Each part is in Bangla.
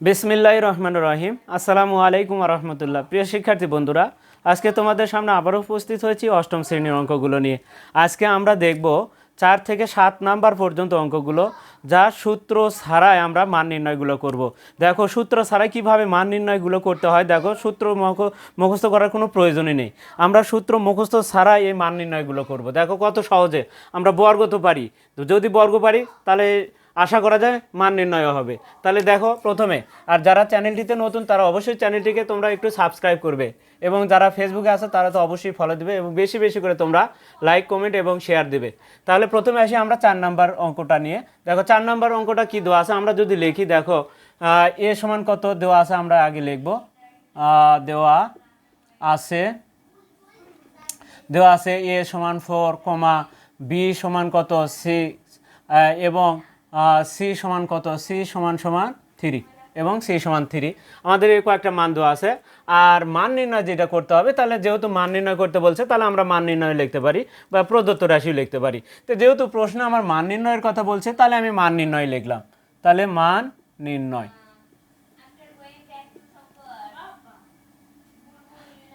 বিসমিল্লাহ রহমান রহিম। আসসালামু আলাইকুম রহমতুল্লাহ। প্রিয় শিক্ষার্থী বন্ধুরা, আজকে তোমাদের সামনে আবারও উপস্থিত হয়েছি অষ্টম শ্রেণির অঙ্কগুলো নিয়ে। আজকে আমরা দেখব চার থেকে সাত নাম্বার পর্যন্ত অঙ্কগুলো, যা সূত্র ছাড়াই আমরা মান নির্ণয়গুলো করব। দেখো, সূত্র ছাড়াই কীভাবে মান নির্ণয়গুলো করতে হয়, দেখো, সূত্র মুখ- মুখস্থ করার কোনো প্রয়োজনই নেই। আমরা সূত্র মুখস্থ ছাড়াই এই মান নির্ণয়গুলো করব। দেখো, কত সহজে। আমরা বর্গ তো পারি। যদি বর্গ পারি, তাহলে আশা করা যায় মান নির্ণয় হবে। তাহলে দেখো প্রথমে, আর যারা চ্যানেলটিতে নতুন, তারা অবশ্যই চ্যানেলটিকে তোমরা একটু সাবস্ক্রাইব করবে। এবং যারা ফেসবুকে আছে, তারা তো অবশ্যই ফলো দিবে এবং বেশি বেশি করে তোমরা লাইক কমেন্ট এবং শেয়ার দিবে। তাহলে প্রথমে আসি আমরা চার নাম্বার অঙ্কটা নিয়ে। দেখো, চার নাম্বার অঙ্কটা কি দেওয়া আছে? আমরা যদি লিখি, দেখো এ সমান কত দেওয়া আছে আমরা আগে লিখব। দেওয়া আছে দেওয়া আছে এ সমান ফোর কমা বি সমান কত সিক্স এবং সি সমান কত? সি সমান সমান থ্রি এবং সি সমান থ্রি। আমাদের এই কয়েকটা মান দেওয়া আছে। আর মান নির্ণয় যেটা করতে হবে, তাহলে যেহেতু মান নির্ণয় করতে বলছে, তাহলে আমরা মান নির্ণয় লিখতে পারি বা প্রদত্ত রাশিও লিখতে পারি। তো যেহেতু প্রশ্ন আমার মান নির্ণয়ের কথা বলছে, তাহলে আমি মান নির্ণয় লিখলাম। তাহলে মান নির্ণয়।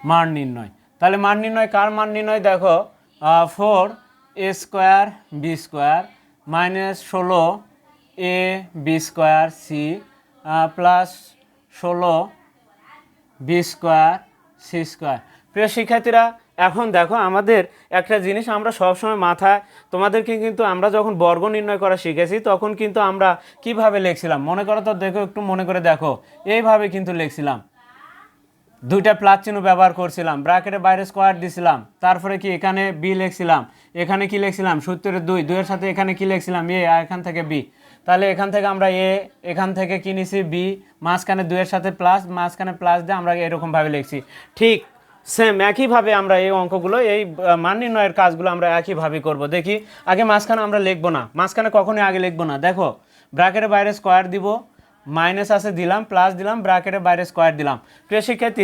মান নির্ণয়। তাহলে মান নির্ণয় কার মান নির্ণয়? দেখো four A square B square minus ষোলো A B square C plus ষোলো বি স্কোয়ার সি স্কোয়ার। প্রিয় শিক্ষার্থীরা, এখন দেখো আমাদের একটা জিনিস আমরা সবসময় মাথায়, তোমাদেরকে কিন্তু আমরা যখন বর্গ নির্ণয় করা শিখেছি, তখন কিন্তু আমরা কীভাবে লিখছিলাম? মনে করো তো দেখো, একটু মনে করে দেখো। এইভাবে কিন্তু লিখছিলাম। দুইটা প্লাস চিহ্ন ব্যবহার করছিলাম ব্র্যাকেটের বাইরে স্কোয়ার দিছিলাম, তারপরে কি এখানে বি লিখছিলাম, এখানে কি লিখছিলাম, সূত্রের দুই, দুইয়ের সাথে এখানে কি লিখছিলাম এ আর এখান থেকে বি তাহলে এখান থেকে আমরা এ এখান থেকে কি নিছি বি মাঝখানে দুইয়ের সাথে প্লাস মাঝখানে প্লাস দিয়ে আমরা এরকমভাবে লিখছি। ঠিক সেম একইভাবে আমরা এই অঙ্কগুলো, এই মান নির্ণয়ের কাজগুলো আমরা একইভাবে করব। দেখি, আগে মাঝখানে আমরা লিখব না, মাঝখানে কখনোই আগে লিখব না। দেখো ব্র্যাকেটের বাইরে স্কোয়ার দিব মাইনাস আছে দিলাম প্লাস দিলাম ব্র্যাকেটের বাইরে স্কোয়ার দিলাম। প্রিয় শিক্ষার্থী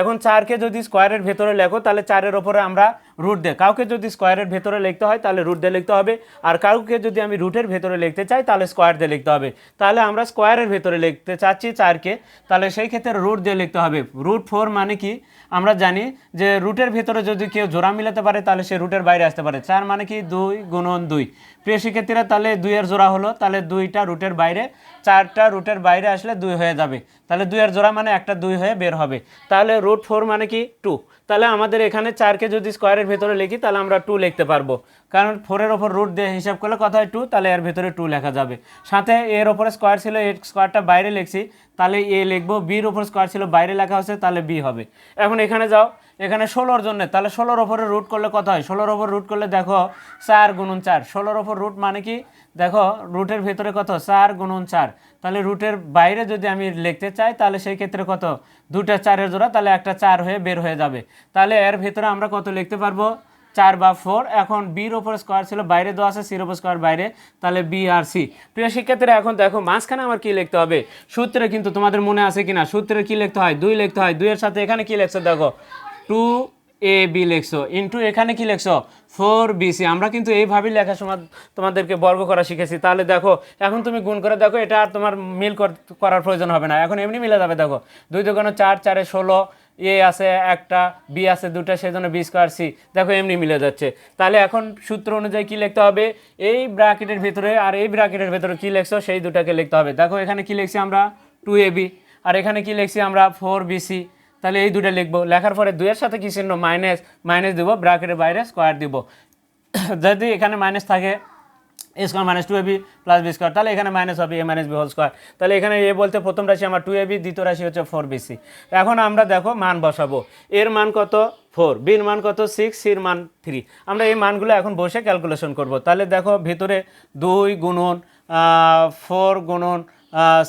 এখন চারকে যদি স্কোয়ারের ভেতরে লেখো, তাহলে চারের ওপরে আমরা রুট দে কাউকে যদি স্কোয়ারের ভেতরে লিখতে হয়, তাহলে রুট দিয়ে লিখতে হবে। আর কাউকে যদি আমি রুটের ভেতরে লিখতে চাই, তাহলে স্কোয়ার দিয়ে লিখতে হবে। তাহলে আমরা স্কোয়ারের ভেতরে লিখতে চাচ্ছি চারকে। তাহলে সেই ক্ষেত্রে রুট দিয়ে লিখতে হবে। রুট ফোর মানে কি? আমরা জানি যে রুটের ভেতরে যদি কেউ জোড়া মিলাতে পারে, তাহলে সে রুটের বাইরে আসতে পারে। চার মানে কি? দুই গুণন দুই। প্রিয় শিক্ষার্থীরা, তাহলে দুইয়ের জোড়া হলো। তাহলে দুইটা রুটের বাইরে, চারটা রুটের বাইরে আসলে দুই হয়ে যাবে। তাহলে দুইয়ের জোড়া মানে একটা দুই হয়ে বের হবে। তাহলে রুট ফোর মানে কি? টু তাহলে আমাদের এখানে চারকে যদি স্কোয়ারের ভেতরে লিখি, তাহলে আমরা টু লিখতে পারব। কারণ ফোরের ওপর রুট দিয়ে হিসাব করলে কথা হয় টু তাহলে এর ভেতরে টু লেখা যাবে। সাথে এর ওপরে স্কোয়ার ছিল, এর স্কোয়ারটা বাইরে লিখছি, তাহলে এ লিখব বির ওপর স্কোয়ার ছিল, বাইরে লেখা হচ্ছে, তাহলে বি হবে। এখন এখানে যাও এখানে ষোলোর জন্য, তাহলে ষোলোর ওপরে রুট করলে কত হয়? ষোলোর ওপর রুট করলে দেখো চার গুণন চার। ষোলোর ওপর রুট মানে কি? দেখো রুটের ভেতরে কত? চার গুণন চার। তাহলে রুটের বাইরে যদি আমি লিখতে চাই, তাহলে সেই ক্ষেত্রে কত? দুটা চারের জোড়া, তাহলে একটা চার হয়ে বের হয়ে যাবে। তাহলে এর ভেতরে আমরা কত লিখতে পারব? চার বা ফোর এখন বির ওপর স্কোয়ার ছিল, বাইরে দেওয়া আছে সির ওপর স্কোয়ার বাইরে, তাহলে বি আর সি প্রিয় শিক্ষার্থীরা, এখন দেখো মাঝখানে আমার কি লিখতে হবে? সূত্রে কিন্তু তোমাদের মনে আছে কিনা? সূত্রে কি লিখতে হয়? দুই লিখতে হয়। দুইয়ের সাথে এখানে কি লিখছে দেখো? টু এ বি লিখছো। ইন্টু এখানে কি লিখছো? ফোর বিসি আমরা কিন্তু এইভাবেই লেখার সময় তোমাদেরকে বর্গ করা শিখেছি। তাহলে দেখো, এখন তুমি গুণ করে দেখো, এটা আর তোমার মিল কর- করার প্রয়োজন হবে না। এখন এমনি মিলে যাবে, দেখো। দুই দোকানে চার, চারে ষোলো, এ আছে একটা বি আছে দুটা, সেজন্য বি স্কোয়ার সি দেখো, এমনি মিলে যাচ্ছে। তাহলে এখন সূত্র অনুযায়ী কি লিখতে হবে? এই ব্র্যাকেটের ভিতরে আর এই ব্র্যাকেটের ভিতরে কি লিখছো? সেই দুটাকে লিখতে হবে। দেখো, এখানে কি লিখছি আমরা? টু এ বি আর এখানে কি লিখছি আমরা? ফোর বিসি তাহলে এই দুটো লিখব। লেখার পরে দুইয়ের সাথে কি চিহ্ন? মাইনাস মাইনাস দিব, ব্র্যাকেটের বাইরে স্কোয়ার দিব। যদি এখানে মাইনাস থাকে, A square minus two A B plus B square, তাহলে এখানে মাইনাস হবে A minus B whole square তাহলে এখানে এ বলতে প্রথম রাশি আমার টু এবি দ্বিতীয় রাশি হচ্ছে ফোর বিসি এখন আমরা দেখো মান বসাবো। এর মান কত? ফোর বির মান কত? সিক্স সির মান থ্রি আমরা এই মানগুলো এখন বসে ক্যালকুলেশন করব। তাহলে দেখো ভিতরে দুই গুণন ফোর গুণন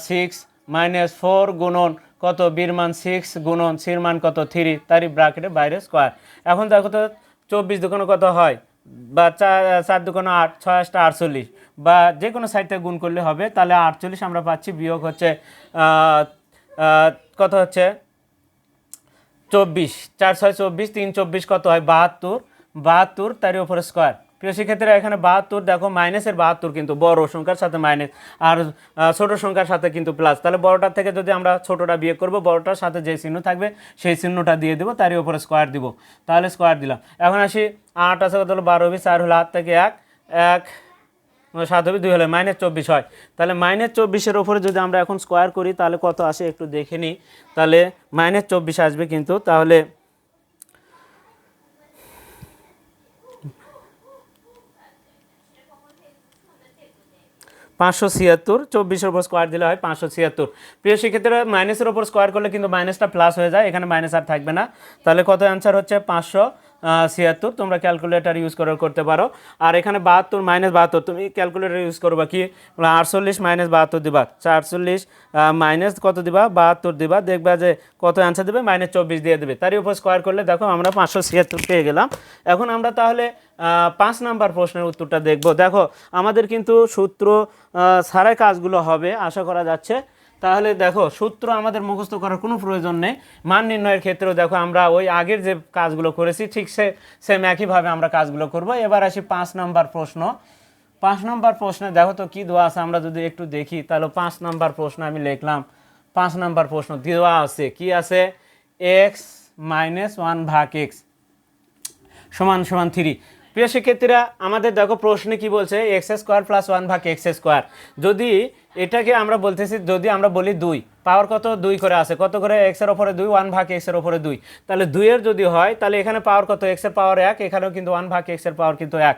সিক্স মাইনাস ফোর গুণন কত বির মান সিক্স গুণন সির মান কত থ্রি তারই ব্র্যাকেটের বাইরে স্কোয়ার এখন দেখো তো, চব্বিশ দোকানে কত হয়? বা চার চার দোকানে আট, ছয় আটটা আটচল্লিশ। বা যে কোনো সাইড থেকে গুণ করলে হবে, তাহলে আটচল্লিশ আমরা পাচ্ছি, বিয়োগ হচ্ছে কত হচ্ছে? চব্বিশ। চার, ছয়, চব্বিশ, তিন, চব্বিশ কত হয়? বাহাত্তর। বাহাত্তর, তারই ওপরে স্কোয়ার প্রিয় শিক্ষার্থীরা, এখানে বাহাত্তর, দেখো মাইনাসের বাহাত্তর কিন্তু বড় সংখ্যার সাথে মাইনাস, আর ছোট সংখ্যার সাথে কিন্তু প্লাস তাহলে বড়টার থেকে যদি আমরা ছোটটা বিয়ে করব, বড়টার সাথে যে চিহ্ন থাকবে, সেই চিহ্নটা দিয়ে দেবো, তারই উপরে স্কোয়ার দিব। তাহলে স্কোয়ার দিলাম। এখন আসি, আট আছে, কত হলো? বারো হবে, চার হলো, আট থেকে এক এক, সাত হবে, দুই হলে মাইনাস চব্বিশ হয়। তাহলে মাইনাস চব্বিশের ওপরে যদি আমরা এখন স্কোয়ার করি, তাহলে কত আসে? একটু দেখে নিই। তাহলে মাইনাস চব্বিশ আসবে কিন্তু, তাহলে পাঁচশো ছিয়াত্তর, চব্বিশের উপর স্কোয়ার দিলে হয় পাঁচশো ছিয়াত্তর। প্রিয় শিক্ষার্থীরা মাইনাসের উপর স্কোয়ার করলে কিন্তু মাইনাসটা প্লাস হয়ে যায়, এখানে মাইনাস আর থাকবে না। তাহলে কত অ্যান্সার হচ্ছে? পাঁচশো। ছিয়াত্তর, তোমরা ক্যালকুলেটার ইউজ করে করতে পারো। আর এখানে বাহাত্তর মাইনাস বাহাত্তর, তুমি ক্যালকুলেটার ইউজ করবা কি? আটচল্লিশ মাইনাস বাহাত্তর দিবা। চারচল্লিশ মাইনাস কত দিবা? বাহাত্তর দিবা। দেখবা যে কত অ্যান্সার দেবে? মাইনাস চব্বিশ দিয়ে দেবে। তারই উপর স্কোয়ার করলে দেখো আমরা পাঁচশো ছিয়াত্তর পেয়ে গেলাম। এখন আমরা তাহলে পাঁচ নাম্বার প্রশ্নের উত্তরটা দেখব। দেখো, আমাদের কিন্তু সূত্র ছাড়াই কাজগুলো হবে, আশা করা যাচ্ছে। তাহলে দেখো, সূত্র আমাদের মুখস্থ করার কোনো প্রয়োজন নেই। মান নির্ণয়ের ক্ষেত্রেও দেখো, আমরা ওই আগের যে কাজগুলো করেছি, ঠিক সে সেম একইভাবে আমরা কাজগুলো করব। এবার আসি পাঁচ নাম্বার প্রশ্ন। পাঁচ নম্বর প্রশ্নে দেখো তো কী দেওয়া আছে, আমরা যদি একটু দেখি, তাহলে পাঁচ নাম্বার প্রশ্ন আমি লিখলাম। পাঁচ নাম্বার প্রশ্ন দেওয়া আছে, কি আছে? এক্স মাইনাস ওয়ান ভাগ এক্স সমান সমান থ্রি প্রিয় শিক্ষার্থীরা, আমাদের দেখো প্রশ্নে কি বলছে? এক্স স্কোয়ার প্লাস ওয়ান ভাগ এক্স স্কোয়ার যদি এটাকে আমরা বলতেছি যদি আমরা বলি দুই। পাওয়ার কত? দুই করে আছে। কত করে? এক্সের ওপরে দুই ওয়ান ভাগ এক্সের ওপরে দুই। তাহলে দুইয়ের যদি হয়, তাহলে এখানে পাওয়ার কত? এক্সের পাওয়ার এক, এখানেও কিন্তু ওয়ান ভাগ এক্সের পাওয়ার কিন্তু এক।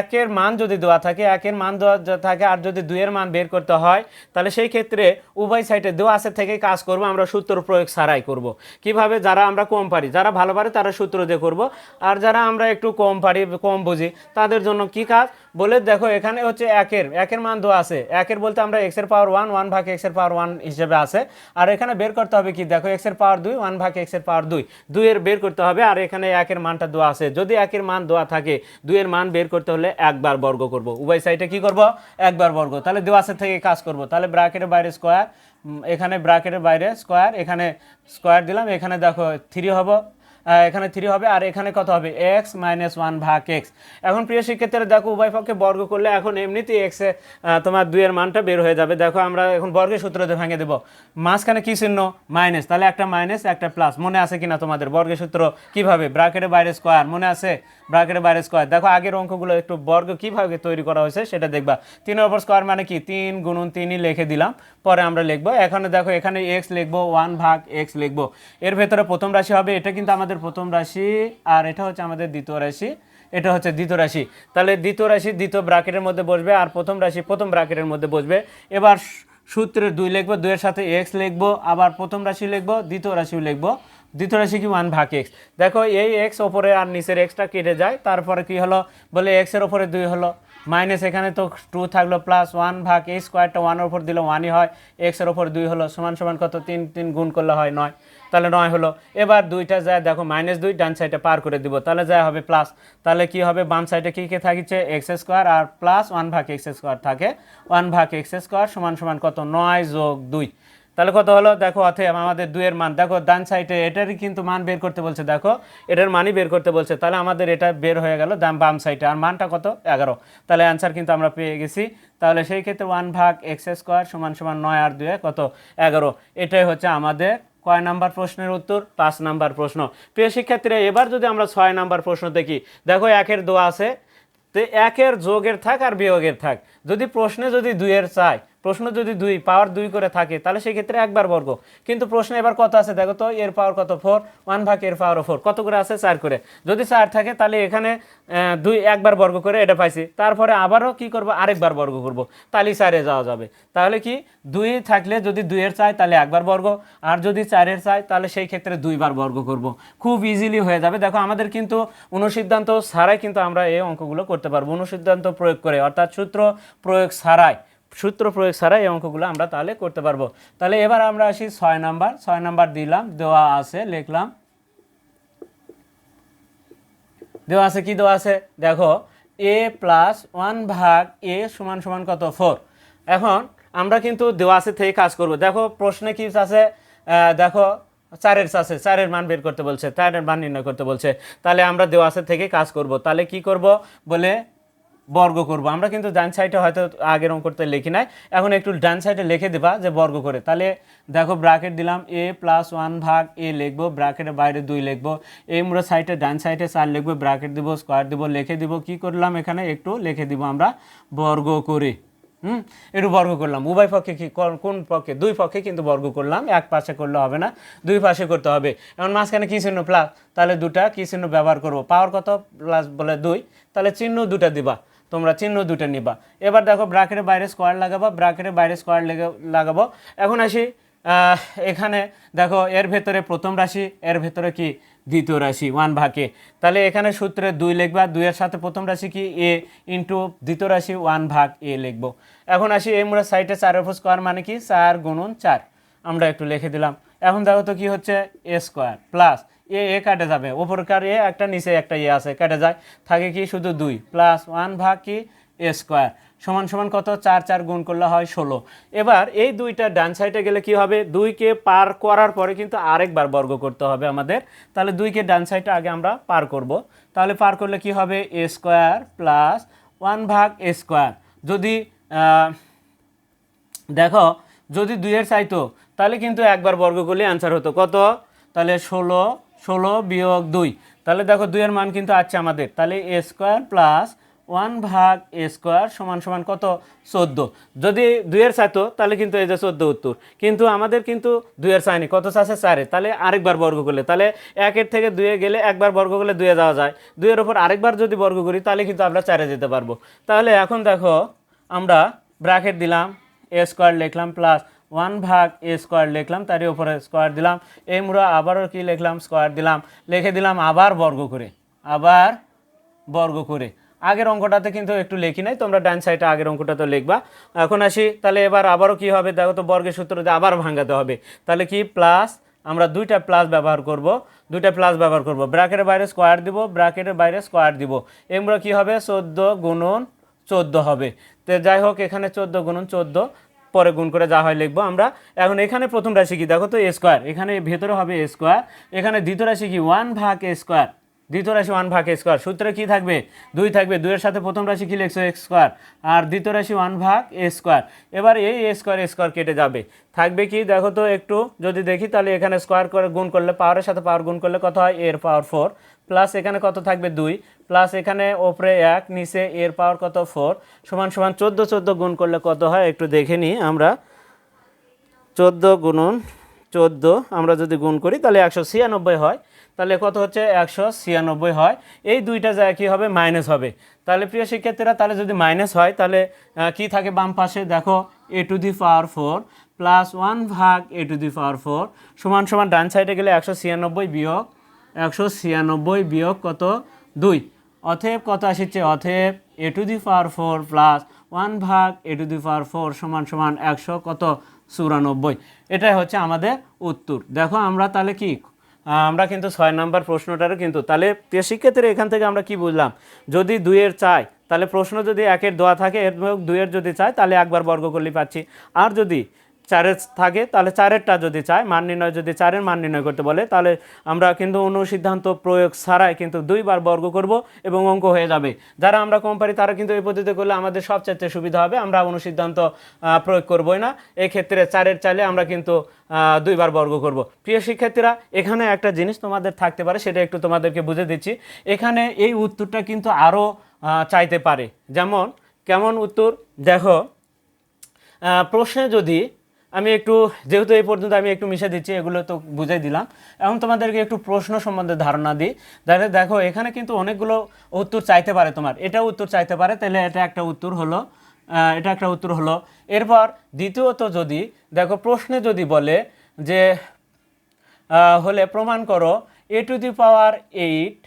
একের মান যদি দেওয়া থাকে, একের মান দেওয়া থাকে, আর যদি দুইয়ের মান বের করতে হয়, তাহলে সেই ক্ষেত্রে উভয় সাইডে দেওয়া আছে থেকে কাজ করব, আমরা সূত্র প্রয়োগ ছাড়াই করব। কীভাবে? যারা আমরা কম পারি, যারা ভালো পারে তারা সূত্র দিয়ে করব। আর যারা আমরা একটু কম পারি, কম বুঝি, তাদের জন্য কি কাজ? বলে দেখো, এখানে হচ্ছে একের একের মান দেওয়া আছে। একের বলতে আমরা এক্সের পাওয়ার ওয়ান ওয়ান ভাগ এক্সের পাওয়ার ওয়ান হিসেবে আছে। আর এখানে বের করতে হবে কি? দেখো এক্সের পাওয়ার দুই ওয়ান ভাগ এক্সের পাওয়ার দুই। দুইয়ের বের করতে হবে, আর এখানে একের মানটা দোয়া আছে। যদি একের মান দোয়া থাকে দুইয়ের মান বের করতে হলে একবার বর্গ করব। উভয় সাইডে কি করব? একবার বর্গ। তাহলে দেওয়া আছে থেকে কাজ করব। তাহলে ব্রাকেটের বাইরে স্কোয়ার এখানে ব্রাকেটের বাইরে স্কোয়ার এখানে স্কোয়ার দিলাম, এখানে দেখো থ্রি হব। এখানে থ্রি হবে, আর এখানে কত হবে? এক্স মাইনাস ওয়ান ভাগ এক্স এখন প্রিয় শিক্ষার্থীরা, দেখো, উভয় পক্ষে বর্গ করলে এখন এমনিতেই এক্সে তোমার দুইয়ের মানটা বের হয়ে যাবে। দেখো, আমরা এখন বর্গের সূত্র দিয়ে ভেঙে দেবো। মাঝখানে কি চিহ্ন? মাইনাস তাহলে একটা মাইনাস একটা প্লাস মনে আছে কিনা তোমাদের? বর্গের সূত্র কীভাবে? ব্রাকেটের বাইরে স্কোয়ার মনে আছে? ব্রাকেটের বাইরে স্কোয়ার দেখো, আগের অঙ্কগুলো একটু বর্গ কীভাবে তৈরি করা হয়েছে সেটা দেখবা। তিনের ওপর স্কোয়ার মানে কি? তিন গুণন তিনই লিখে দিলাম। পরে আমরা লিখব। এখানে দেখো, এখানে এক্স লিখব ওয়ান ভাগ এক্স লিখব। এর ভেতরে প্রথম রাশি হবে, এটা কিন্তু আমাদের প্রথম রাশি, আর এটা হচ্ছে আমাদের দ্বিতীয় রাশি, এটা হচ্ছে দ্বিতীয় রাশি। তাহলে দ্বিতীয় রাশি দ্বিতীয় ব্রাকেটের মধ্যে বসবে, আর প্রথম রাশি প্রথম ব্রাকেটের মধ্যে বসবে। এবার সূত্রে দুই লিখব, দুইয়ের সাথে এক্স লিখব, আবার প্রথম রাশি লিখব, দ্বিতীয় রাশিও লিখব। দ্বিতীয় রাশি কি ওয়ান ভাগ এক্স দেখো, এই এক্স ওপরে আর নিচের এক্সটা কেটে যায়, তারপরে কি হলো? বলে এক্সের ওপরে দুই হলো। মাইনাস এখানে তো টু থাকল প্লাস ওয়ান ভাগ এই স্কোয়ারটা ওয়ানের ওপর দিলে ওয়ানই হয় এক্সের ওপর দুই হলো, সমান সমান কত? তিন তিন গুণ করলে হয় নয়। তাহলে নয় হলো। এবার দুইটা যায়, দেখো মাইনাস দুই, ডান সাইডে পার করে দিব। তাহলে যায় হবে প্লাস তাহলে কি হবে? বাম সাইডে কী কী থাকছে এক্স স্কোয়ার আর প্লাস ওয়ান ভাগ এক্স স্কোয়ার থাকে। ওয়ান ভাগ এক্স স্কোয়ার সমান সমান কত? নয় যোগ দুই। তাহলে কত হলো? দেখো অথব আমাদের দুইয়ের মান। দেখো ডান সাইডে এটারই কিন্তু মান বের করতে বলছে, দেখো। এটার মানই বের করতে বলছে। তাহলে আমাদের এটা বের হয়ে গেল দাম বাম সাইডে আর মানটা কত? এগারো। তাহলে অ্যান্সার কিন্তু আমরা পেয়ে গেছি। তাহলে সেই ক্ষেত্রে ওয়ান ভাগ এক্স স্কোয়ার সমান সমান নয় আর দুয়ে কত? এগারো। এটাই হচ্ছে আমাদের কয় নাম্বার প্রশ্নের উত্তর? পাঁচ নাম্বার প্রশ্ন। প্রিয় শিক্ষার্থীরা, এবার যদি আমরা ছয় নাম্বার প্রশ্ন দেখি, দেখো একের দোয়া আছে। তো একের যোগের থাক আর বিয়োগের থাক। যদি প্রশ্নে যদি দুইয়ের চাই প্রশ্ন যদি দুই পাওয়ার দুই করে থাকে, তাহলে সেই ক্ষেত্রে একবার বর্গ। কিন্তু প্রশ্নে এবার কত আছে? দেখো তো, এর পাওয়ার কত? ফোর ওয়ান ভাগ এর পাওয়ার ফোর কত করে আছে? চার করে। যদি চার থাকে, তাহলে এখানে দুই একবার বর্গ করে এটা পাইছি। তারপরে আবারও কি করব? আরেকবার বর্গ করব। তাহলেই চারে যাওয়া যাবে। তাহলে কি? দুই থাকলে যদি দুইয়ের চাই, তাহলে একবার বর্গ। আর যদি চারের চাই, তাহলে সেই ক্ষেত্রে দুইবার বর্গ করব। খুব ইজিলি হয়ে যাবে। দেখো, আমাদের কিন্তু অনুসিদ্ধান্ত ছাড়াই কিন্তু আমরা এই অঙ্কগুলো করতে পারব। অনুসিদ্ধান্ত প্রয়োগ করে, অর্থাৎ সূত্র প্রয়োগ ছাড়াই। সূত্র প্রয়োগ ছাড়া এই অঙ্কগুলো আমরা তাহলে করতে পারব। তাহলে এবার আমরা আসি ছয় নাম্বার ছয় নাম্বার দিলাম, দেওয়া আছে, লিখলাম। দেওয়া আছে, কি দেওয়া আছে? দেখো এ প্লাস ওয়ান ভাগ এ সমান সমান কত? ফোর এখন আমরা কিন্তু দেওয়া আছে থেকে কাজ করব। দেখো, প্রশ্নে কি আছে? দেখো, চারের আছে, চারের মান বের করতে বলছে, চারের মান নির্ণয় করতে বলছে। তাহলে আমরা দেওয়া আছে থেকে কাজ করব। তাহলে কি করব? বলে বর্গ করব। আমরা কিন্তু ডান সাইডে হয়তো আগের অঙ্কতে লিখি নাই। এখন একটু ডান সাইডে লিখে দেবা যে বর্গ করে। তাহলে দেখো ব্র্যাকেট দিলাম এ প্লাস ওয়ান ভাগ এ লিখব ব্র্যাকেটের বাইরে দুই লিখব। এই মুড়ো সাইডে ডান সাইডে চার লিখব ব্র্যাকেট দিব স্কোয়ার দিব, লিখে দিব। কি করলাম এখানে? একটু লিখে দিব আমরা বর্গ করে। হুম? একটু বর্গ করলাম। উভয় পক্ষে কি কোন পক্ষে? দুই পক্ষে কিন্তু বর্গ করলাম। এক পাশে করলে হবে না, দুই পাশে করতে হবে। এখন মাঝখানে কি চিহ্ন প্লাস তাহলে দুটা কি চিহ্ন ব্যবহার করব? পাওয়ার কত প্লাস বলে দুই? তাহলে চিহ্ন দুটা দিবা। তোমরা চিহ্ন দুটো নিবা। এবার দেখো ব্রাকেটের বাইরে স্কোয়ার লাগাবো ব্রাকেটের বাইরে স্কোয়ার লাগাবো। এখন আসি এখানে দেখো এর ভেতরে প্রথম রাশি, এর ভেতরে কি? দ্বিতীয় রাশি ওয়ান ভাগে। তাহলে এখানে সূত্রে দুই লিখবা, দুইয়ের সাথে প্রথম রাশি কি? এ ইন্টু দ্বিতীয় রাশি ওয়ান ভাগ এ লিখব। এখন আসি, এই মোড়া সাইডে চারের উপর স্কোয়ার মানে কি? চার গুণন চার। আমরা একটু লিখে দিলাম। এখন দেখো তো কি হচ্ছে? এ স্কোয়ার প্লাস এ এ কাটে যাবে। ওপরকার এ, একটা নিচে একটা এ আছে, কেটে যায়। থাকে কি শুধু দুই প্লাস ওয়ান ভাগ কি? এ স্কোয়ার সমান সমান কত? চার চার গুণ করলে হয় ষোলো। এবার এই দুইটা ডান সাইডে গেলে কি হবে? দুইকে পার করার পরে কিন্তু আরেকবার বর্গ করতে হবে আমাদের। তাহলে দুইকে ডান সাইডে আগে আমরা পার করব। তাহলে পার করলে কি হবে? এ স্কোয়ার প্লাস ওয়ান ভাগ এ স্কোয়ার যদি দেখো, যদি দুইয়ের চাইতো, তাহলে কিন্তু একবার বর্গ করলে অ্যান্সার হতো কত? তাহলে ষোলো ষোলো বিয়োগ দুই। তাহলে দেখো দুইয়ের মান কিন্তু আছে আমাদের। তাহলে এ স্কোয়ার প্লাস ওয়ান ভাগ এ স্কোয়ার সমান সমান কত? চোদ্দ। যদি দুইয়ের চাইতো, তাহলে কিন্তু এই যে চোদ্দ উত্তর। কিন্তু আমাদের কিন্তু দুইয়ের চাইনি। কত চাষে চারে। তাহলে আরেকবার বর্গ করলে। তাহলে একের থেকে দুয়ে গেলে একবার বর্গ করলে দুয়ে যাওয়া যায়। দুইয়ের ওপর আরেকবার যদি বর্গ করি, তাহলে কিন্তু আমরা চারে যেতে পারব। তাহলে এখন দেখো আমরা ব্র্যাকেট দিলাম, এ স্কোয়ার লিখলাম প্লাস ওয়ান ভাগ এ স্কোয়ার লিখলাম, তারই উপরে স্কোয়ার দিলাম। এই মুড়া আবারও কি লিখলাম? স্কোয়ার দিলাম। লিখে দিলাম আবার বর্গ করে। আবার বর্গ করে। আগের অঙ্কটাতে কিন্তু একটু লেখি নাই, তোমরা ডান সাইডে আগের অঙ্কটাতে লিখবা। এখন আসি, তাহলে এবার আবারও কি হবে? দেখো তো বর্গের সূত্র দিয়ে আবার ভাঙাতে হবে। তাহলে কি? প্লাস আমরা দুইটা প্লাস ব্যবহার করব। দুইটা প্লাস ব্যবহার করব। ব্র্যাকেটের বাইরে স্কোয়ার দিব, ব্র্যাকেটের বাইরে স্কোয়ার দিব। এমরা কি হবে? চোদ্দ গুণন চোদ্দ হবে। তো যাই হোক, এখানে চোদ্দ গুণন চোদ্দ। পরে গুণ করে যা হয় লিখব আমরা। এখন এখানে প্রথম রাশি কি? দেখো তো স্কোয়ার এখানে ভেতরে হবে স্কোয়ার এখানে দ্বিতীয় রাশি কি? ওয়ান ভাগ এ স্কোয়ার দ্বিতীয় রাশি ওয়ান ভাগ স্কোয়ার সূত্রে কি থাকবে? দুই থাকবে। দুইয়ের সাথে প্রথম রাশি কি লিখছো? এক্স স্কোয়ার আর দ্বিতীয় রাশি ওয়ান ভাগ স্কোয়ার এবার এই স্কোয়ার স্কোয়ার কেটে যাবে। থাকবে কি? দেখো তো, একটু যদি দেখি, তাহলে এখানে স্কোয়ার করে গুণ করলে পাওয়ারের সাথে পাওয়ার গুণ করলে কত হয়? এর পাওয়ার ফোর প্লাস এখানে কত থাকবে দুই? প্লাস এখানে ওপরে এক, নিচে এর পাওয়ার কত? ফোর। সমান সমান চোদ্দ চোদ্দ গুণ করলে কত হয়? একটু দেখে নিই আমরা। চোদ্দ গুণন চোদ্দ, আমরা যদি গুণ করি, তাহলে একশো ছিয়ানব্বই হয়। তাহলে কত হচ্ছে? একশো ছিয়ানব্বই হয়। এই দুইটা জায়গা কী হবে? মাইনাস হবে। তাহলে প্রিয় শিক্ষার্থীরা, তাহলে যদি মাইনাস হয়, তাহলে কি থাকে বাম পাশে? দেখো, A to the power four plus one ভাগ A to the power four. সমান সমান ডান সাইডে গেলে একশো ছিয়ানব্বই বিয়োগ একশো ছিয়ানব্বই বিয়োগ কত? দুই। অথেব কত আসছে? অথেব A to the power four plus one ভাগ A to the power four সমান সমান একশো কত? চুরানব্বই। এটাই হচ্ছে আমাদের উত্তর। দেখো আমরা তাহলে কি? আমরা কিন্তু ছয় নম্বর প্রশ্নটারও কিন্তু তাহলে শিক্ষার্থীরা এখান থেকে আমরা কি বুঝলাম? যদি দুইয়ের চাই, তাহলে প্রশ্ন যদি একের দোয়া থাকে, এর দুইয়ের যদি চাই, তাহলে একবার বর্গ করলেই পাচ্ছি। আর যদি চারের থাকে, তাহলে চারেরটা যদি চায়, মান নির্ণয় যদি চারের মান নির্ণয় করতে বলে, তাহলে আমরা কিন্তু অনুসিদ্ধান্ত প্রয়োগ ছাড়াই কিন্তু দুইবার বর্গ করব এবং অঙ্ক হয়ে যাবে। যারা আমরা কম পারি তারা কিন্তু এই পদ্ধতি করলে আমাদের সবচেয়ে সুবিধা হবে, আমরা অনুসিদ্ধান্ত প্রয়োগ করবই না। এই ক্ষেত্রে চারের চাইলে আমরা কিন্তু দুইবার বর্গ করব। প্রিয় শিক্ষার্থীরা, এখানে একটা জিনিস তোমাদের থাকতে পারে, সেটা একটু তোমাদেরকে বুঝে দিচ্ছি। এখানে এই উত্তরটা কিন্তু আরও চাইতে পারে। যেমন, কেমন উত্তর? দেখো প্রশ্নে যদি আমি একটু, যেহেতু এই পর্যন্ত আমি একটু মিশে দিচ্ছি, এগুলো তো বুঝাই দিলাম। এখন তোমাদেরকে একটু প্রশ্ন সম্বন্ধে ধারণা দিই। তাহলে দেখো, এখানে কিন্তু অনেকগুলো উত্তর চাইতে পারে তোমার। এটা উত্তর চাইতে পারে, তাহলে এটা একটা উত্তর হলো এটা একটা উত্তর হলো। এরপর দ্বিতীয়ত যদি, দেখো, প্রশ্নে যদি বলে যে হলে প্রমাণ করো A to the power eight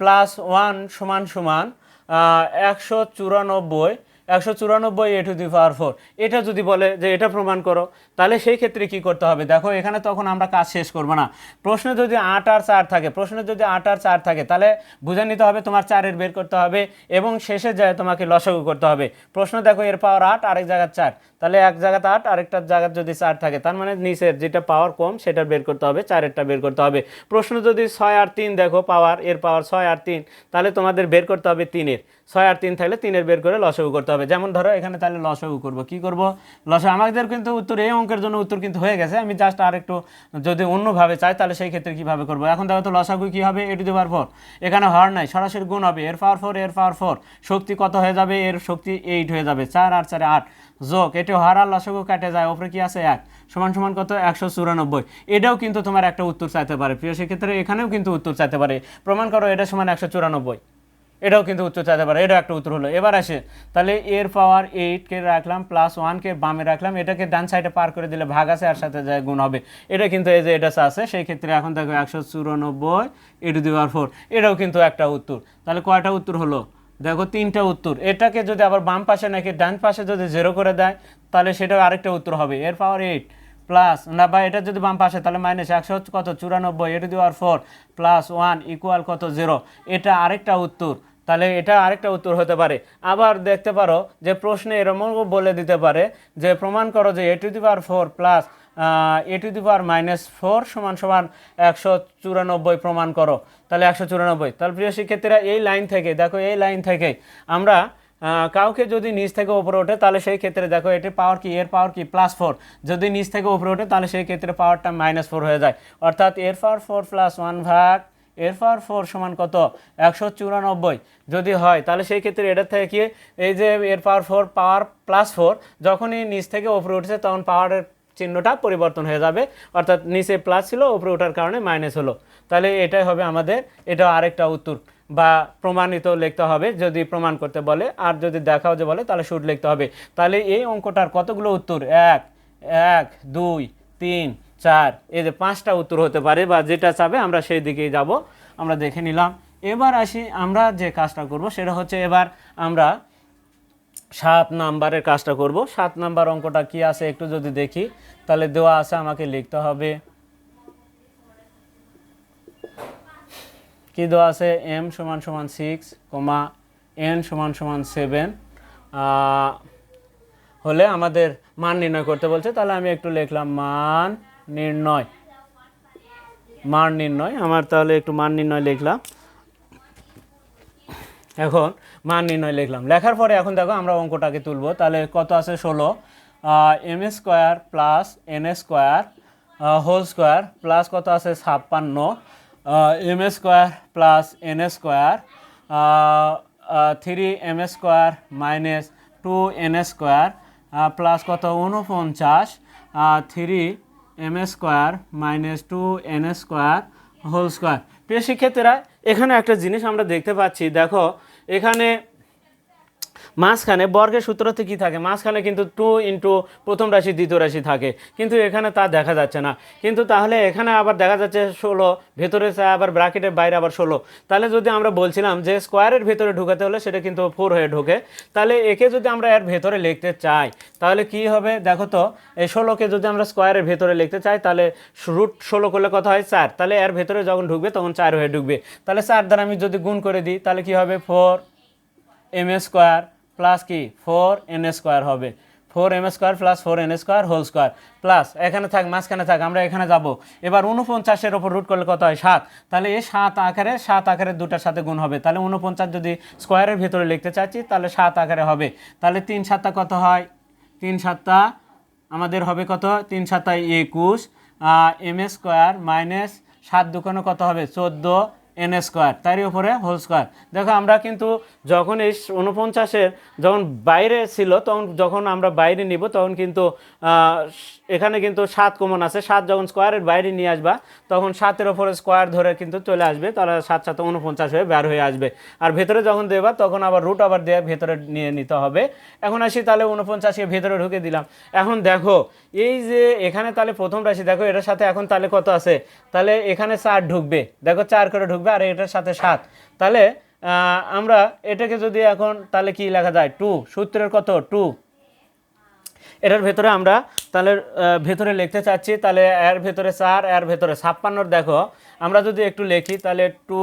plus one সমান সমান একশো চুরানব্বই একশো চুরানব্বই এ টু দি পাওয়ার ফোর এটা যদি বলে যে এটা প্রমাণ করো, তাহলে সেই ক্ষেত্রে কি করতে হবে? দেখো, এখানে তখন আমরা কাজ শেষ করব না। প্রশ্নে যদি আট আর চার থাকে, প্রশ্নে যদি আট আর চার থাকে, তাহলে বুঝে নিতে হবে তোমার চারের বের করতে হবে এবং শেষে যায় তোমাকে লসাগু করতে হবে। প্রশ্ন দেখো, এর পাওয়ার আট, আরেক জায়গার চার। তাহলে এক জায়গাতে আট, আরেকটার জায়গার যদি চার থাকে, তার মানে নিচের যেটা পাওয়ার কম সেটা বের করতে হবে, চারেরটা বের করতে হবে। প্রশ্ন যদি ছয় আর তিন দেখো পাওয়ার এর পাওয়ার ছয় আর তিন, তাহলে তোমাদের বের করতে হবে তিনের। ছয় আর তিন থাকলে তিনের বের করে লসাগু করতে হবে। যেমন ধরো, এখানে তাহলে লসাগু করব, কি করব? লসাগু আমাদের কিন্তু উত্তর, এই অঙ্কের জন্য উত্তর কিন্তু হয়ে গেছে। আমি জাস্ট আর একটু যদি অন্যভাবে চাই, তাহলে সেই ক্ষেত্রে কীভাবে করব? এখন দেখো তো লসাগু কী হবে? এ টু দি পাওয়ার ফোর এখানে হর নাই, সরাসরি গুণ হবে। এর পাওয়ার ফোর এর পাওয়ার ফোর শক্তি কত হয়ে যাবে? এর শক্তি এইট হয়ে যাবে। চার আর চারে আট। যোগ, এটি হর আর লসাগু কাটে যায়। ওপরে কি আছে? এক। সমান সমান কত? একশো চুরানব্বই। এটাও কিন্তু তোমার একটা উত্তর চাইতে পারে। প্রিয়, সেক্ষেত্রে এখানেও কিন্তু উত্তর চাইতে পারে। প্রমাণ করো, এটা সমান একশো চুরানব্বই। এটাও কিন্তু উত্তর চাইতে পারে, এটাও একটা উত্তর হলো। এবার আসে, তাহলে এর পাওয়ার এইটকে রাখলাম প্লাস ওয়ানকে বামে রাখলাম, এটাকে ডান সাইডে পার করে দিলে ভাগ আছে, আর সাথে যায় গুণ হবে। এটা কিন্তু এই যে এটা আছে, সেই ক্ষেত্রে এখন দেখো একশো চুরানব্বই এ টু দি পাওয়ার ফোর এটাও কিন্তু একটা উত্তর। তাহলে কয়টা উত্তর হলো? দেখো তিনটা উত্তর। এটাকে যদি আবার বাম পাশে নাকি ডান পাশে যদি জেরো করে দেয়, তাহলে সেটাও আরেকটা উত্তর হবে। এর পাওয়ার এইট প্লাস না বা এটা যদি বাম পাশে, তাহলে মাইনাস একশো কত? চুরানব্বই এটা দেওয়ার ফোর প্লাস ওয়ান ইকুয়াল কত? জিরো এটা আরেকটা উত্তর। তাহলে এটা আরেকটা উত্তর হতে পারে। আবার দেখতে পারো যে প্রশ্নে এরকমও বলে দিতে পারে যে প্রমাণ করো যে A to the power four plus A to the power minus four সমান সমান একশো চুরানব্বই প্রমাণ করো। তাহলে একশো চুরানব্বই। তাহলে প্রিয় শিক্ষার্থীরা, এই লাইন থেকে, দেখো এই লাইন থেকে আমরা কাউকে যদি নিচ থেকে উপরে ওঠে, তাহলে সেই ক্ষেত্রে দেখো এটির পাওয়ার কি, এর পাওয়ার কি প্লাস ফোর যদি নিচ থেকে উপরে ওঠে, তাহলে সেই ক্ষেত্রে পাওয়ারটা মাইনাস ফোর হয়ে যায়। অর্থাৎ এর পাওয়ার ফোর প্লাস ওয়ান ভাগ এর পাওয়ার ফোর সমান কত? একশো চুরানব্বই। যদি হয়, তাহলে সেই ক্ষেত্রে এটার থেকে কি? এই যে এর power four power plus four যখনই নিচ থেকে ওপরে উঠছে, তখন পাওয়ারের চিহ্নটা পরিবর্তন হয়ে যাবে। অর্থাৎ নিচে প্লাস ছিল ওপরে ওঠার কারণে মাইনাস হলো। তাহলে এটাই হবে আমাদের, এটা আরেকটা উত্তর বা প্রমাণিত লিখতে হবে, যদি প্রমাণ করতে বলে। আর যদি দেখাও যে বলে, তাহলে শুট লিখতে হবে। তাহলে এই অঙ্কটার কতগুলো উত্তর? এক এক, দুই, তিন চার। এই যে পাঁচটা উত্তর হতে পারে বা যেটা চাবে আমরা সেই দিকেই যাব। আমরা দেখে নিলাম। এবার আসি আমরা যে কাজটা করব, সেটা হচ্ছে এবার আমরা সাত নাম্বারের কাজটা করব। সাত নাম্বার অঙ্কটা কি আছে একটু যদি দেখি, তাহলে দেওয়া আছে আমাকে লিখতে হবে। কি দেওয়া আছে? এম সমান সমান সিক্স কমা এন সমান সমান সেভেন হলে আমাদের মান নির্ণয় করতে বলছে। তাহলে আমি একটু লিখলাম মান নির্ণয়। মান নির্ণয়। আমার তাহলে একটু মান নির্ণয় লিখলাম। এখন মান নির্ণয় লিখলাম। লেখার পরে এখন দেখো আমরা অঙ্কটাকে তুলব। তাহলে কত আছে? ষোলো। M square plus n square whole square plus কত আছে? ছাপ্পান্ন। M square plus n square three m square minus two n square plus কত? উনপঞ্চাশ three m square minus two n square whole square প্রিয় শিক্ষার্থীরা, এখানে একটা জিনিস আমরা দেখতে পাচ্ছি। দেখো, এখানে মাঝখানে বর্গের সূত্রতে কি থাকে? মাঝখানে কিন্তু টু ইন্টু প্রথম রাশি, দ্বিতীয় রাশি থাকে। কিন্তু এখানে তা দেখা যাচ্ছে না। কিন্তু তাহলে এখানে আবার দেখা যাচ্ছে ষোলো, ভেতরে আবার ব্র্যাকেটের বাইরে আবার ষোলো। তাহলে যদি আমরা বলছিলাম যে স্কোয়ারের ভেতরে ঢুকাতে হলে সেটা কিন্তু ফোর হয়ে ঢোকে। তাহলে একে যদি আমরা এর ভেতরে লিখতে চাই, তাহলে কি হবে? দেখো তো, এই ষোলোকে যদি আমরা স্কোয়ারের ভেতরে লিখতে চাই, তাহলে রুট ষোলো করলে কথা হয়? চার। তাহলে এর ভেতরে যখন ঢুকবে, তখন চার হয়ে ঢুকবে। তাহলে চার দ্বারা আমি যদি গুণ করে দিই, তাহলে কি হবে? ফোর এম স্কোয়ার প্লাস কি? ফোর এন স্কোয়ার হবে। Four m square plus four n square whole square plus এখানে থাক, মাঝখানে থাক, আমরা এখানে যাব। এবার উনপঞ্চাশের ওপর রুট করলে কত হয়? সাত। তাহলে এই সাত আকারে সাত আকারে দুটার সাথে গুণ হবে। তাহলে উনপঞ্চাশ যদি স্কোয়ারের ভেতরে লিখতে চাচ্ছি, তাহলে সাত আকারে হবে। তাহলে তিন সাতটা কত হয়? তিন সাতটা আমাদের হবে কত? তিন সাতায় একুশ। এম স্কোয়ার মাইনাস সাত দুকানো কত হবে? চোদ্দ। এন স্কোয়ার তারই উপরে হোল স্কোয়ার দেখো, আমরা কিন্তু যখন এই উনপঞ্চাশের যখন বাইরে ছিল, তখন যখন আমরা বাইরে নিব, তখন কিন্তু এখানে কিন্তু সাত কমন আছে। সাত যখন স্কোয়ারের বাইরে নিয়ে আসবা, তখন সাতের ওপরে স্কোয়ার ধরে কিন্তু চলে আসবে, তাহলে সাত সাথে উনপঞ্চাশ হয়ে বের হয়ে আসবে। আর ভেতরে যখন দেবা, তখন আবার রুট আবার দিয়ে ভেতরে নিয়ে নিতে হবে। এখন আসি তাহলে উনপঞ্চাশকে ভেতরে ঢুকে দিলাম। এখন দেখো, এই যে এখানে তাহলে প্রথম রাশি, দেখো, এটার সাথে এখন তাহলে কত আছে? তাহলে এখানে চার ঢুকবে। দেখো, চার করে ঢুকবে। আর এটার সাথে সাত তাহলে আমরা এটাকে যদি এখন, তাহলে কি লেখা যায়? টু, সূত্রের কত? টু। এটার ভেতরে আমরা, তাহলে ভেতরে লিখতে চাচ্ছি, তাহলে এর ভেতরে চার, এর ভেতরে ছাপ্পান্নর দেখো। আমরা যদি একটু লিখি, তাহলে টু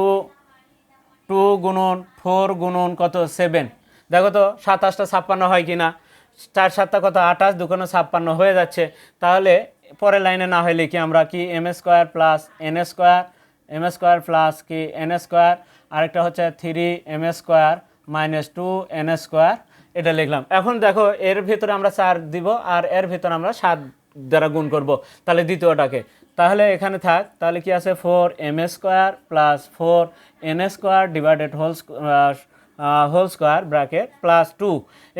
টু গুণন ফোর গুণন কত? সেভেন। দেখো তো, সাতাশটা ছাপ্পান্ন হয় কি না চার সাতটা কত? আঠাশ দুকোনো ছাপ্পান্ন হয়ে যাচ্ছে। তাহলে, পরের লাইনে না হলে কি আমরা কি? M square plus n square m square plus কি এন স্কোয়ার আরেকটা হচ্ছে three m square minus two n square এটা লিখলাম। এখন দেখো, এর ভিতরে আমরা চার দিব আর এর ভিতরে আমরা সাত দ্বারা গুণ করব। তাহলে দ্বিতীয়টাকে। তাহলে এখানে থাক, তাহলে কি আছে? Four m square plus four n square divided whole whole square bracket plus two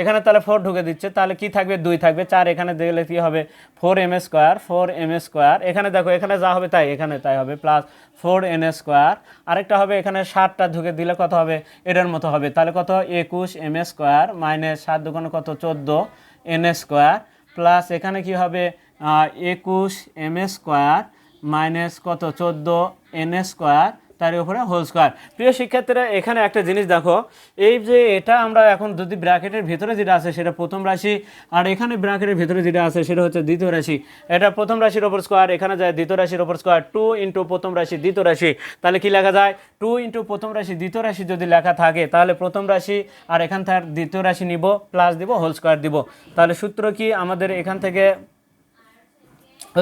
এখানে তাহলে ফোর ঢুকে দিচ্ছে। তাহলে কি থাকবে? দুই থাকবে। চার এখানে দিলে কি হবে? Four m square four m square এখানে দেখো, এখানে যা হবে তাই, এখানে তাই হবে। প্লাস ফোর এন স্কোয়ার আরেকটা হবে, এখানে সাতটা ঢুকে দিলে কত হবে? এটার মতো হবে। তাহলে কত? একুশ এম স্কোয়ার মাইনাস সাত দোকানে কত? চোদ্দ এন স্কোয়ার প্লাস এখানে কি হবে? একুশ এম স্কোয়ার মাইনাস কত? চোদ্দ এন স্কোয়ার তার উপরে হোল স্কোয়ার প্রিয় শিক্ষার্থীরা, এখানে একটা জিনিস দেখো, এই যে এটা আমরা এখন যদি ব্র্যাকেটের ভিতরে যেটা আছে সেটা প্রথম রাশি, আর এখানে ব্র্যাকেটের ভিতরে যেটা আছে সেটা হচ্ছে দ্বিতীয় রাশি। এটা প্রথম রাশির ওপর স্কোয়ার এখানে যায় দ্বিতীয় রাশির ওপর স্কোয়ার টু ইন্টু প্রথম রাশি দ্বিতীয় রাশি। তাহলে কি লেখা যায়? টু ইন্টু প্রথম রাশি দ্বিতীয় রাশি যদি লেখা থাকে, তাহলে প্রথম রাশি আর এখান থেকে দ্বিতীয় রাশি নিব প্লাস দিব হোল স্কোয়ার দিব। তাহলে সূত্র কি? আমাদের এখান থেকে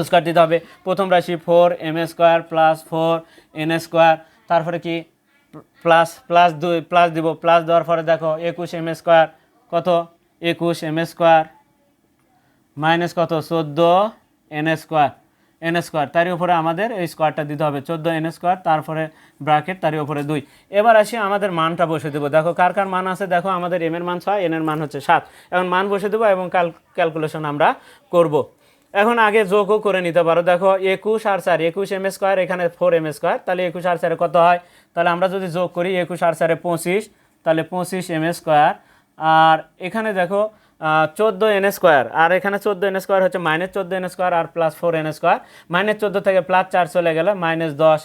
স্কোয়ার দিতে হবে। প্রথম রাশি four m square plus four n square তারপরে কি? প্লাস প্লাস দুই প্লাস দিব। প্লাস দেওয়ার পরে দেখো, একুশ এম স্কোয়ার কত? একুশ এম স্কোয়ার মাইনাস কত? চোদ্দ এন স্কোয়ার এন স্কোয়ার তারই উপরে আমাদের এই স্কোয়ারটা দিতে হবে। চোদ্দ এন স্কোয়ার তারপরে ব্র্যাকেট তারই উপরে দুই। এবার আসি আমাদের মানটা বসে দেবো। দেখো, কার কার মান আছে? দেখো, আমাদের এম এর মান ছয় এন এর মান হচ্ছে সাত। এখন মান বসে দেবো এবং ক্যাল ক্যালকুলেশন আমরা করব। এখন আগে যোগও করে নিতে পারো। দেখো, একুশ আর চার, একুশ এম স্কোয়ার, এখানে ফোর এম স্কোয়ার। তাহলে একুশ আর চারে কত হয়? তাহলে আমরা যদি যোগ করি একুশ আর চারে পঁচিশ, তাহলে পঁচিশ এম স্কোয়ার। আর এখানে দেখো চোদ্দ এন স্কোয়ার। আর এখানে চোদ্দ এন স্কোয়ার হচ্ছে মাইনাস চোদ্দ এন স্কোয়ার আর plus four n square. Minus চোদ্দ থেকে প্লাস চার চলে গেলে মাইনাস দশ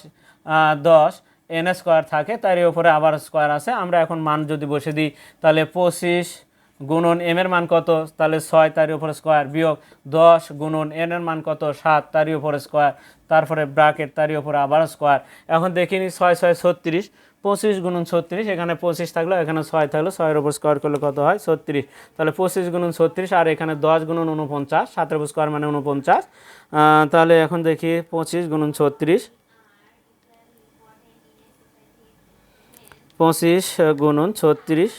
দশ এন স্কোয়ার থাকে। তার উপরে আবার স্কোয়ার আছে। আমরা এখন মান যদি বসে দিই, তাহলে পঁচিশ গুণন এম এর মান কত? তাহলে ছয় তার উপরে স্কোয়ার বিয়োগ দশ গুণন এন এর মান কত? সাত তারই উপরে স্কোয়ার তারপরে ব্রাকেট তারই উপরে আবার স্কোয়ার এখন দেখিনি ছয় ছয়, ছত্রিশ, পঁচিশ গুণন ছত্রিশ, এখানে পঁচিশ থাকল, এখানে ছয় থাকল, ছয়ের উপর স্কোয়ার করলে কত হয়? ছত্রিশ। তাহলে পঁচিশ গুণন ছত্রিশ, আর এখানে দশ গুণন উনপঞ্চাশ সাতের উপর স্কোয়ার মানে উনপঞ্চাশ তাহলে এখন দেখি পঁচিশ গুণন ছত্রিশ, পঁচিশ গুণন ছত্রিশ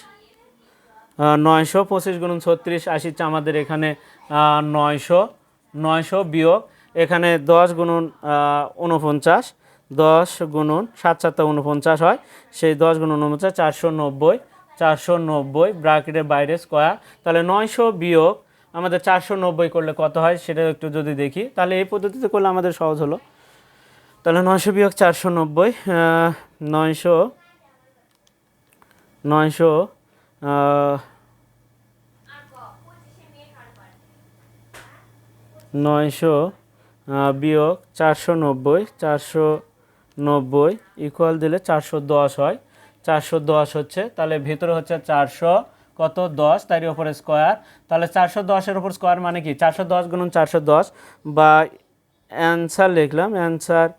নয়শো পঁচিশ গুণন ছত্রিশ আসিচ্ছে আমাদের এখানে নয়শো নয়শো বিয়োগ, এখানে দশ গুণন উনপঞ্চাশ দশ গুণন সাত সাতটা উনপঞ্চাশ হয়, সেই দশ গুণন উনপঞ্চাশ চারশো নব্বই চারশো নব্বই ব্রাকেটের বাইরে স্কোয়ার, তাহলে নয়শো বিয়োগ আমাদের চারশো নব্বই করলে কত হয় সেটা একটু যদি দেখি, তাহলে এই পদ্ধতিতে করলে আমাদের সহজ হলো। তাহলে নয়শো বিয়োগ চারশো নব্বই নয়শো নয়শো নয়শো বিয়োগ চারশো নব্বই চারশো নব্বই ইকুয়াল দিলে চারশো দশ হয়। চারশো দশ হচ্ছে, তাহলে ভিতরে হচ্ছে চারশো, কত? দশ, তারই ওপরে স্কোয়ার তাহলে চারশো দশের ওপর স্কোয়ার মানে কি? চারশো দশ গুণন চারশো দশ বা অ্যান্সার লিখলাম অ্যান্সার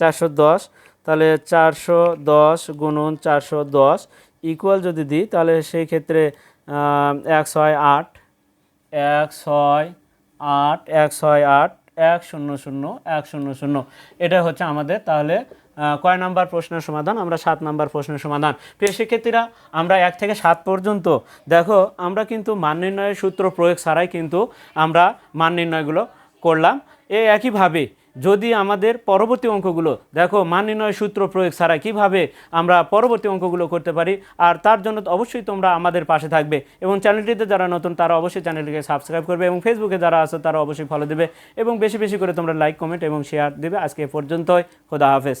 চারশো দশ। তাহলে চারশো দশ গুণন চারশো দশ ইকুয়াল যদি দিই, তাহলে সেই ক্ষেত্রে এক ছয় আট। এক ছয় আট, এক, ছয়, আট, এক, শূন্য শূন্য, এক, শূন্য শূন্য। এটা হচ্ছে আমাদের তাহলে কয় নাম্বার প্রশ্নের সমাধান? আমরা সাত নাম্বার প্রশ্নের সমাধান। প্রিয় শিক্ষার্থীরা, আমরা এক থেকে সাত পর্যন্ত, দেখো, আমরা কিন্তু মান নির্ণয়ের সূত্র প্রয়োগ ছাড়াই কিন্তু আমরা মান নির্ণয়গুলো করলাম। এই একইভাবে যদি আমাদের পরবর্তী অঙ্কগুলো, দেখো মান নির্ণয় সূত্র প্রয়োগ ছাড়া কীভাবে আমরা পরবর্তী অঙ্কগুলো করতে পারি, আর তার জন্য অবশ্যই তোমরা আমাদের পাশে থাকবে এবং চ্যানেলটিতে যারা নতুন তারা অবশ্যই চ্যানেলটিকে সাবস্ক্রাইব করবে এবং ফেসবুকে যারা আছে তারা অবশ্যই ফলো দেবে এবং বেশি বেশি করে তোমরা লাইক কমেন্ট এবং শেয়ার দেবে। আজকে পর্যন্তই। খোদা হাফেজ।